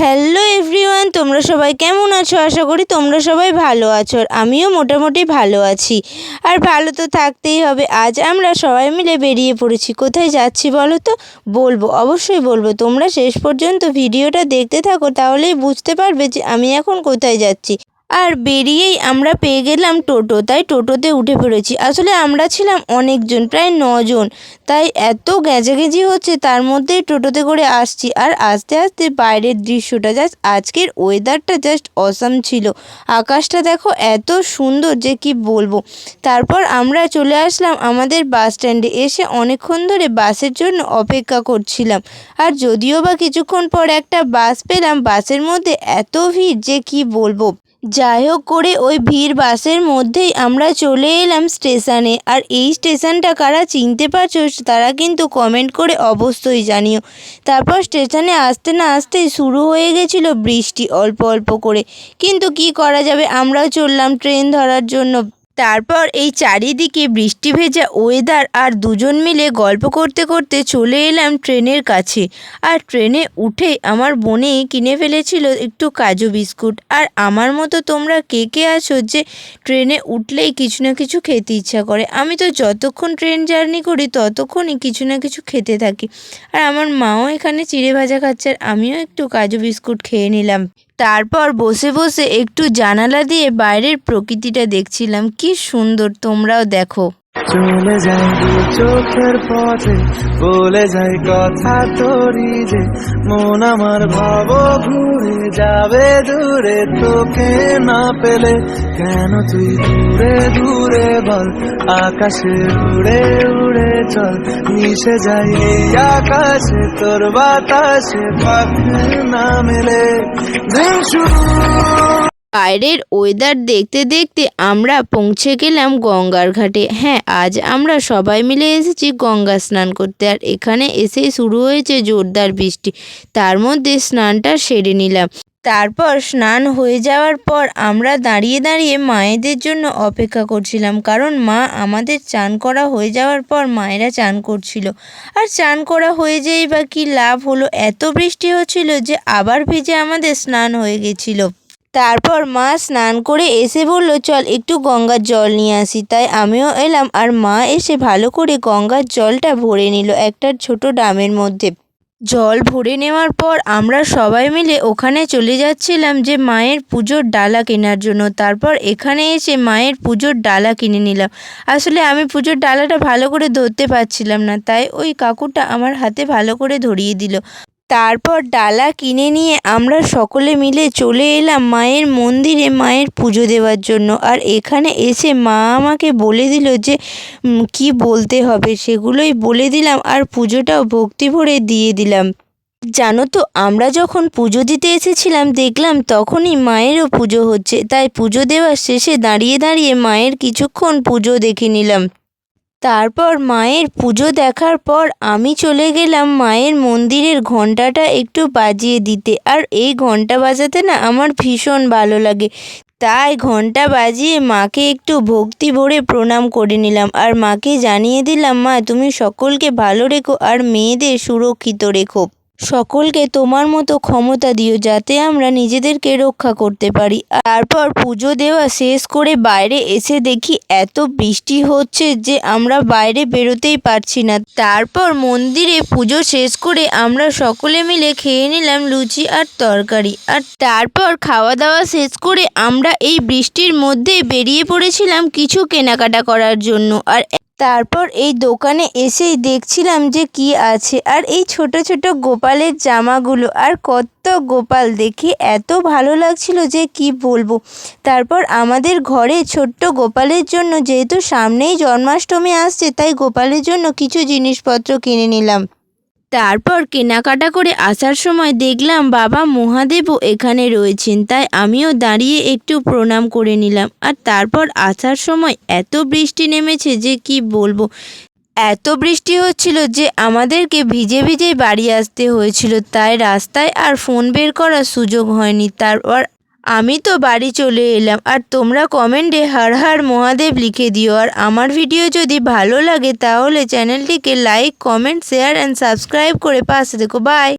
Hello everyone, তোমরা সবাই কেমন আছো? আশা করি তোমরা সবাই ভালো আছো আর আমিও মোটামুটি ভালো আছি। আর ভালো তো থাকতেই হবে। আজ আমরা সবাই মিলে বেরিয়ে পড়েছি। কোথায় যাচ্ছি বলো তো? বলব, অবশ্যই বলব। তোমরা শেষ পর্যন্ত ভিডিওটা দেখতে থাকো, তাহলেই বুঝতে পারবে যে আমি এখন কোথায় যাচ্ছি। আর বেরিয়েই আমরা পেয়ে গেলাম টোটো। তাই টোটোতে উঠে পড়েছি। আসলে আমরা ছিলাম অনেকজন, প্রায় নজন। তাই এত গ্যাঁজাগেঁজি হচ্ছে, তার মধ্যেই টোটোতে করে আসছি। আর আস্তে আস্তে বাইরের দৃশ্যটা জাস্ট, আজকের ওয়েদারটা জাস্ট অসাম ছিল। আকাশটা দেখো এত সুন্দর যে কি বলব। তারপর আমরা চলে আসলাম আমাদের বাস স্ট্যান্ডে এসে অনেকক্ষণ ধরে বাসের জন্য অপেক্ষা করছিলাম। আর যদিও বা কিছুক্ষণ পর একটা বাস পেলাম বাসের মধ্যে এত ভিড় যে কি বলব। যাই হোক করে ওই ভিড় বাসের মধ্যেই আমরা চলে এলাম স্টেশনে। আর এই স্টেশনটা কারা চিনতে পারছ তারা কিন্তু কমেন্ট করে অবশ্যই জানিও। তারপর স্টেশনে আসতে না আসতেই শুরু হয়ে গেছিল বৃষ্টি অল্প অল্প করে। কিন্তু কি করা যাবে? আমরাও চললাম ট্রেন ধরার জন্য। তারপর এই চারিদিকে বৃষ্টি ভেজা ওয়েদার আর দুজন মিলে গল্প করতে করতে চলে এলাম ট্রেনের কাছে। আর ট্রেনে উঠে আমার বোনে কিনে ফেলেছিল একটু কাজু বিস্কুট। আর আমার মতো তোমরা কে কে আছো যে ট্রেনে উঠলেই কিছু না কিছু খেতে ইচ্ছা করে? আমি তো যতক্ষণ ট্রেন জার্নি করি ততক্ষণই কিছু না কিছু খেতে থাকি। আর আমার মাও এখানে চিড়ে ভাজা খাচ্ছে আর আমিও একটু কাজু বিস্কুট খেয়ে নিলাম। তারপর বসে বসে একটু জানালা দিয়ে বাইরের প্রকৃতিটা দেখছিলাম। কি সুন্দর তোমরাও দেখো। চলে যাই চোখের পথে, বলে যাই কথা তোরি যে, মন আমার ভাব ঘুরে যাবে দূরে, তোকে না পেলে কেন তুই দূরে দূরে বল, আকাশে উড়ে উড়ে চল, মিশে যাই আকাশে, তোর বাতাসে পাখি না মেলে শুরু বাইরের ওয়েদার দেখতে দেখতে আমরা পৌঁছে গেলাম গঙ্গার ঘাটে। হ্যাঁ আজ আমরা সবাই মিলে এসেছি গঙ্গা স্নান করতে আর এখানে এসেই শুরু হয়েছে জোরদার বৃষ্টি। তার মধ্যে স্নানটা সেরে নিলাম। তারপর স্নান হয়ে যাওয়ার পর আমরা দাঁড়িয়ে দাঁড়িয়ে মায়েদের জন্য অপেক্ষা করছিলাম। কারণ মা আমাদের চান করা হয়ে যাওয়ার পর মায়েরা চান করছিল। আর চান করা হয়ে যেই বা কী লাভ হলো, এত বৃষ্টি হচ্ছিল যে আবার ভিজে আমাদের স্নান হয়ে গেছিল। তারপর মা স্নান করে এসে বলল, চল একটু গঙ্গার জল নিয়ে আসি। তাই আমিও এলাম আর মা এসে ভালো করে গঙ্গার জলটা ভরে নিল একটা ছোট ড্রামের মধ্যে। জল ভরে নেওয়ার পর আমরা সবাই মিলে ওখানে চলে যাচ্ছিলাম যে মায়ের পুজোর ডালা কেনার জন্য। তারপর এখানে এসে মায়ের পুজোর ডালা কিনে নিলাম। আসলে আমি পুজোর ডালাটা ভালো করে ধরতে পারছিলাম না, তাই ওই কাকুটা আমার হাতে ভালো করে ধরিয়ে দিল। তারপর ডালা কিনে নিয়ে আমরা সকলে মিলে চলে এলাম মায়ের মন্দিরে মায়ের পুজো দেওয়ার জন্য। আর এখানে এসে মা আমাকে বলে দিল যে কি বলতে হবে? সেগুলোই বলে দিলাম আর পুজোটাও ভক্তি ভরে দিয়ে দিলাম। জানো তো, আমরা যখন পুজো দিতে এসেছিলাম, দেখলাম তখনই মায়েরও পুজো হচ্ছে। তাই পুজো দেওয়ার শেষে দাঁড়িয়ে দাঁড়িয়ে মায়ের কিছুক্ষণ পুজো দেখে নিলাম। তারপর মায়ের পুজো দেখার পর আমি চলে গেলাম মায়ের মন্দিরের ঘণ্টাটা একটু বাজিয়ে দিতে। আর এই ঘণ্টা বাজাতে না আমার ভীষণ ভালো লাগে। তাই ঘণ্টা বাজিয়ে মাকে একটু ভক্তি ভরে প্রণাম করে নিলাম। আর মাকে জানিয়ে দিলাম, মা, তুমি সকলকে ভালো রেখো আর মেয়েদের সুরক্ষিত রেখো। সকলকে তোমার মতো ক্ষমতা দিও যাতে আমরা নিজেদেরকে রক্ষা করতে পারি। তারপর পুজো দেওয়া শেষ করে বাইরে এসে দেখি এত বৃষ্টি হচ্ছে যে আমরা বাইরে বেরোতেই পারছি না। তারপর মন্দিরে পুজো শেষ করে আমরা সকলে মিলে খেয়ে নিলাম লুচি আর তরকারি। আর তারপর খাওয়া দাওয়া শেষ করে আমরা এই বৃষ্টির মধ্যে বেরিয়ে পড়েছিলাম কিছু কেনাকাটা করার জন্য। আর তারপর এই দোকানে এসেই দেখছিলাম যে কি আছে। আর এই ছোট ছোট গোপালের জামাগুলো আর কত গোপাল দেখে এত ভালো লাগছিল যে কি বলব। তারপর আমাদের ঘরে ছোট্ট গোপালের জন্য যেহেতু সামনেই জন্মাষ্টমী আসছে, তাই গোপালের জন্য কিছু জিনিসপত্র কিনে নিলাম। তারপর কেনাকাটা করে আসার সময় দেখলাম বাবা মহাদেবও এখানে রয়েছেন, তাই আমিও দাঁড়িয়ে একটু প্রণাম করে নিলাম। আর তারপর আসার সময় এত বৃষ্টি নেমেছে যে কি বলব? এত বৃষ্টি হচ্ছিল যে আমাদেরকে ভিজে ভিজেই বাড়ি আসতে হয়েছিল, তাই রাস্তায় আর ফোন বের করার সুযোগ হয়নি। তারপর আমি তো বাড়ি চলে এলাম, আর তোমরা কমেন্টে হার হার মহাদেব লিখে দিও। আর আমার ভিডিও যদি ভালো লাগে, তাহলে চ্যানেলটিকে like comment share and subscribe করে পাশে দেখো বাই